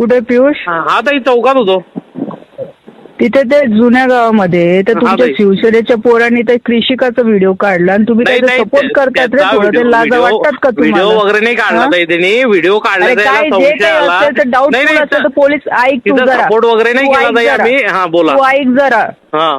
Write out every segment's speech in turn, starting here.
कुठे पियुष? हा ताई चौकात होतो. तिथे ते जुन्या गावामध्ये तर तुमच्या ताई. शिवसेनेच्या पोरांनी ते कृषिकाचा व्हिडिओ काढला आणि तुम्ही नाही त्याचा नाही सपोर्ट करतात रे. त्याचा थोडं ते लाजा वाटतात का व्हिडिओ वगैरे नाही काढला हा? ताई त्यांनी. व्हिडिओ काढला अरे त्याला काय जे संशय काही आला. असेल तर नाही, डाऊटफुल नाही, असेल तर पोलीस ऐक तू तिथं जरा. सपोर्ट वगैरे नाही तू केला ऐक ताई जरा. आम्ही. हा बोला. तू ऐक जरा. हा.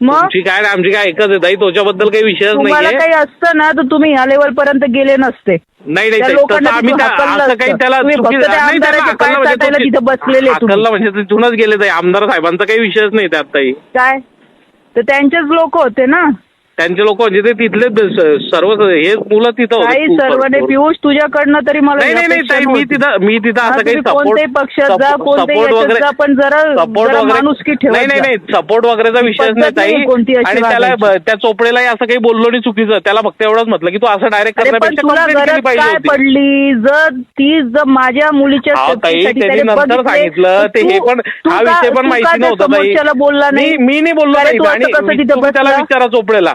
मग? तुमची काय आणि आमची काय एकच आहे. ताई त्याच्याबद्दल काही विषयच तुम्हाला नाहीये. काही असतं ना तर तुम्ही ह्या लेवल पर्यंत गेले नसते. नाही नाही त्या ताई, लोकांना तसं आम्ही तिथून त्या- हाकललं असं काही असतं. त्याला तुम्ही फक्त चुकी- त्या नाही, त्याला आमदाराचे पाय हाकललं म्हणजे चाटायला तो- तिथं बसलेले तुम्ही. हाकललं म्हणजे तिथूनच गेले ताई. आमदार साहेबांचा काही विषयच नाही त्यात ताई. काय? तर त्यांचेच लोक होते ना. त्यांचे लोक म्हणजे ते तिथले ब- सर्व हे मुलं तिथं होते काही खूप सर्व नाही. पियुष तुझ्याकडनं तरी मला नाही नाही नाही ताई मी. तिथं मी तिथं असं काही सपोर्ट कोणत्याही पक्षात जा, कोणत्याही सपोर्ट याच्यात वगैरे पण जरा- सपोर्ट जरा वगैरे माणुसकी ठेवत नाही नाही जा. नाही सपोर्ट वगैरेचा पद्धत नाही ताई नाहीये कोणती अशी आणि त्याला वागायची. त्या चोपडेलाही असं काही बोललो नाही चुकीचं त्याला फक्त एवढंच म्हटलं की तू असं डायरेक्ट अरे पण करण्यापेक्षा तुला complaint केली गरज पाहिजे काय होती पडली जर ती जर माझ्या मुलीच्या हा ताई safety साठी त्यांनी त्याने नंतर बघितले, सांगितलं ते हे पण तू हा का- विषय तू पण का माहिती त्या नव्हता ताई समोरच्याला बोलला मी नाही मी नाही बोललो अरे ताई तू असं आणि कसं मी- तिथं तुम्ही त्याला बसला? विचारा चोपडेला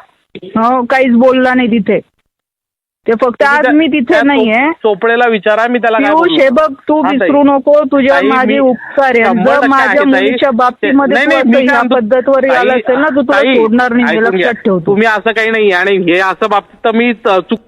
हो काहीच बोलला नाही तिथे ते फक्त आज त्या- मी तिथे नाहीये चोप- चोपडेला विचारा मी त्याला पियुष. हे बघ तू. विसरू नको तुझ्या माझे उपकार आहे जर माझ्या. मुलीच्या बाबतीमध्ये पद्धतवर आला असेल ना तू तुला सोडणार नाही. लक्षात ठेवतो तुम्ही असं काही नाही आणि हे असं बाबतीत मी चूक